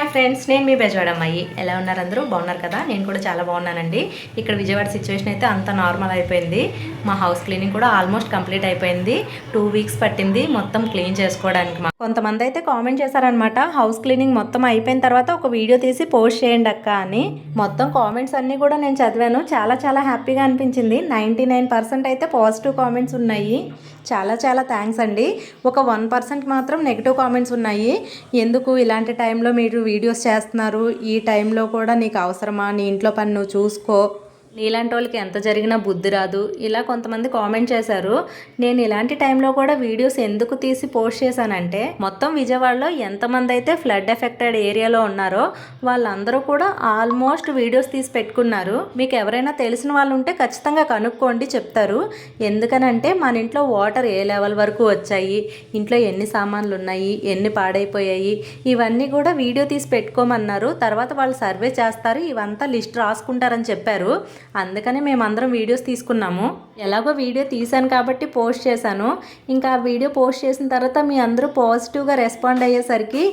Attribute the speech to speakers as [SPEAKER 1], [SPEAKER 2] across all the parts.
[SPEAKER 1] Hi friends నేను మీ బెజవాడ అమ్మాయి ఎలా ఉన్నారు అందరూ? బాగున్నారు కదా? నేను కూడా చాలా బాగున్నానండి. ఇక్కడ విజయవాడ సిచ్యువేషన్ అయితే అంత నార్మల్ అయిపోయింది. మా హౌస్ క్లీనింగ్ కూడా ఆల్మోస్ట్ కంప్లీట్ అయిపోయింది. టూ వీక్స్ పట్టింది మొత్తం క్లీన్ చేసుకోవడానికి మా- కొంతమంది అయితే కామెంట్ చేశారనమాట హౌస్ క్లీనింగ్ మొత్తం అయిపోయిన తర్వాత ఒక వీడియో తీసి పోస్ట్ చేయండి అక్క అని. మొత్తం కామెంట్స్ అన్నీ కూడా నేను చదివాను. చాలా చాలా హ్యాపీగా అనిపించింది. నైంటీ నైన్ పర్సెంట్ అయితే పాజిటివ్ కామెంట్స్ ఉన్నాయి. చాలా చాలా థ్యాంక్స్ అండి. ఒక వన్ పర్సెంట్ మాత్రం నెగిటివ్ కామెంట్స్ ఉన్నాయి. ఎందుకు ఇలాంటి టైంలో మీరు వీడియోస్ చేస్తున్నారు? ఈ టైంలో కూడా నీకు అవసరమా? నీ ఇంట్లో పని నువ్వు చూసుకో. నీలాంటి వాళ్ళకి ఎంత జరిగినా బుద్ధి రాదు. ఇలా కొంతమంది కామెంట్ చేశారు. నేను ఇలాంటి టైంలో కూడా వీడియోస్ ఎందుకు తీసి పోస్ట్ చేశానంటే మొత్తం విజయవాడలో ఎంతమంది అయితే ఫ్లడ్ ఎఫెక్టెడ్ ఏరియాలో ఉన్నారో వాళ్ళందరూ కూడా ఆల్మోస్ట్ వీడియోస్ తీసి పెట్టుకున్నారు. మీకు ఎవరైనా తెలిసిన వాళ్ళు ఉంటే ఖచ్చితంగా కనుక్కోండి చెప్తారు. ఎందుకనంటే మన ఇంట్లో వాటర్ ఏ లెవెల్ వరకు వచ్చాయి ఇంట్లో ఎన్ని సామాన్లు ఉన్నాయి ఎన్ని పాడైపోయాయి ఇవన్నీ కూడా వీడియో తీసి పెట్టుకోమన్నారు. తర్వాత వాళ్ళు సర్వే చేస్తారు ఇవంతా లిస్ట్ రాసుకుంటారని చెప్పారు. అందుకనే మేమందరం వీడియోస్ తీసుకున్నాము. ఎలాగో వీడియో తీశాను కాబట్టి పోస్ట్ చేశాను. ఇంకా ఆ వీడియో పోస్ట్ చేసిన తర్వాత మీ అందరూ పాజిటివ్గా రెస్పాండ్ అయ్యేసరికి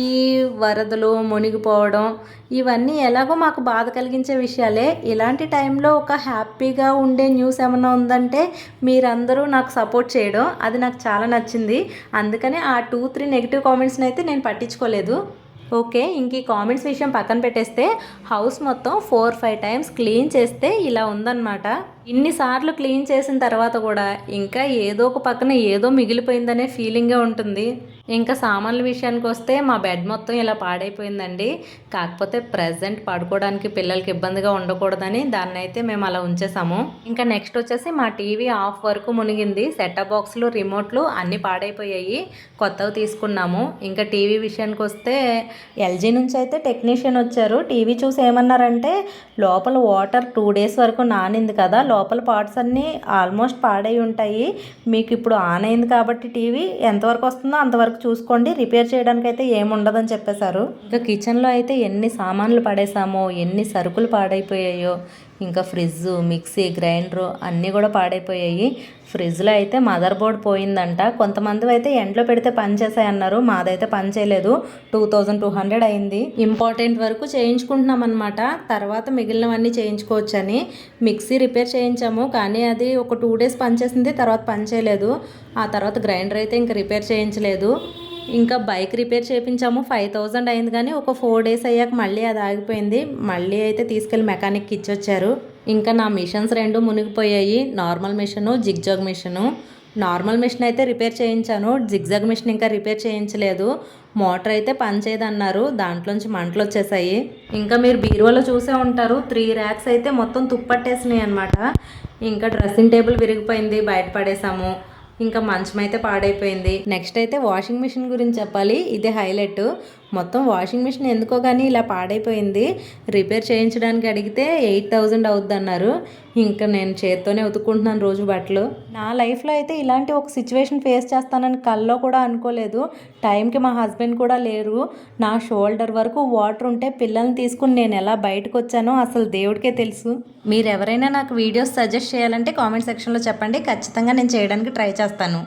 [SPEAKER 1] ఈ వరదలు మునిగిపోవడం ఇవన్నీ ఎలాగో మాకు బాధ కలిగించే విషయాలే. ఇలాంటి టైంలో ఒక హ్యాపీగా ఉండే న్యూస్ ఏమైనా ఉందంటే మీరందరూ నాకు సపోర్ట్ చేయడం. అది నాకు చాలా నచ్చింది. అందుకనే ఆ టూ త్రీ నెగిటివ్ కామెంట్స్ని అయితే నేను పట్టించుకోలేదు. ఓకే ఇంక ఈ కామెంట్స్ విషయం పక్కన పెట్టేస్తే హౌస్ మొత్తం ఫోర్ ఫైవ్ టైమ్స్ క్లీన్ చేస్తే ఇలా ఉందన్నమాట. ఇన్నిసార్లు క్లీన్ చేసిన తర్వాత కూడా ఇంకా ఏదో ఒక పక్కన ఏదో మిగిలిపోయిందనే ఫీలింగే ఉంటుంది. ఇంకా సామాన్ల విషయానికి వస్తే మా బెడ్ మొత్తం ఇలా పాడైపోయిందండి. కాకపోతే ప్రజెంట్ పడుకోవడానికి పిల్లలకి ఇబ్బందిగా ఉండకూడదని దాన్ని అయితే మేము అలా ఉంచేసాము. ఇంకా నెక్స్ట్ వచ్చేసి మా టీవీ ఆఫ్ వరకు మునిగింది. సెటప్ బాక్స్లు రిమోట్లు అన్నీ పాడైపోయాయి. కొత్తవి తీసుకున్నాము. ఇంకా టీవీ విషయానికి వస్తే ఎల్జీ నుంచి అయితే టెక్నీషియన్ వచ్చారు. టీవీ చూసి ఏమన్నారంటే లోపల వాటర్ టూ డేస్ వరకు నానింది కదా లోపల పార్ట్స్ అన్నీ ఆల్మోస్ట్ పాడై ఉంటాయి. మీకు ఇప్పుడు ఆన్ అయింది కాబట్టి టీవీ ఎంతవరకు వస్తుందో అంతవరకు చూసుకోండి. రిపేర్ చేయడానికి అయితే ఏముండదని చెప్పేశారు. ఇంకా కిచెన్లో అయితే ఎన్ని సామాన్లు పడేసామో ఎన్ని సరుకులు పాడైపోయాయో ఇంకా ఫ్రిడ్జ్ మిక్సీ గ్రైండర్ అన్నీ కూడా పాడైపోయాయి. ఫ్రిడ్జ్లో అయితే మదర్ బోర్డ్ పోయిందంట. కొంతమంది అయితే ఎండలో పెడితే పని అన్నారు మాదైతే పని చేయలేదు. టూ థౌజండ్ టూ హండ్రెడ్ అయింది. ఇంపార్టెంట్ వరకు చేయించుకుంటున్నాం అనమాట తర్వాత మిగిలినవన్నీ చేయించుకోవచ్చని మిక్సీ రిపేర్ చేయించాము. కానీ అది ఒక టూ డేస్ పనిచేసింది తర్వాత పని చేయలేదు. ఆ తర్వాత గ్రైండర్ అయితే ఇంకా రిపేర్ చేయించలేదు. ఇంకా బైక్ రిపేర్ చేయించాము ఫైవ్ థౌజండ్ అయింది కానీ ఒక ఫోర్ డేస్ అయ్యాక మళ్ళీ అది ఆగిపోయింది. మళ్ళీ అయితే తీసుకెళ్ళి మెకానిక్కి ఇచ్చొచ్చారు. ఇంకా నా మిషన్స్ రెండు మునిగిపోయాయి. Normal machine zigzag machine. Normal machine అయితే రిపేర్ చేయించాను. జిగ్జాగ్ మిషన్ ఇంకా రిపేర్ చేయించలేదు. మోటార్ అయితే పనిచేయదన్నారు దాంట్లోంచి మంటలు వచ్చేసాయి. ఇంకా మీరు బీరువాలో చూసే ఉంటారు. త్రీ ర్యాక్స్ అయితే మొత్తం తుప్పట్టేసినాయి అనమాట ఇంకా డ్రెస్సింగ్ టేబుల్ విరిగిపోయింది. బయట పడేసాము. ఇంకా మంచం అయితే పాడైపోయింది. నెక్స్ట్ అయితే వాషింగ్ మిషన్ గురించి చెప్పాలి. ఇది హైలైట్. మొత్తం వాషింగ్ మిషన్ ఎందుకో కానీ ఇలా పాడైపోయింది. రిపేర్ చేయించడానికి అడిగితే ఎయిట్ థౌజండ్ అవుద్ది అన్నారు ఇంకా నేను చేత్తోనే ఉతుక్కుంటున్నాను రోజు బట్టలు. నా లైఫ్లో అయితే ఇలాంటి ఒక సిచ్యువేషన్ ఫేస్ చేస్తానని కల్లో కూడా అనుకోలేదు. టైంకి మా హస్బెండ్ కూడా లేరు. నా షోల్డర్ వరకు వాటర్ ఉంటే పిల్లల్ని తీసుకుని నేను ఎలా బయటకు వచ్చానో అసలు దేవుడికే తెలుసు. మీరు ఎవరైనా నాకు వీడియోస్ సజెస్ట్ చేయాలంటే కామెంట్ సెక్షన్లో చెప్పండి. ఖచ్చితంగా నేను చేయడానికి ట్రై చేస్తాను.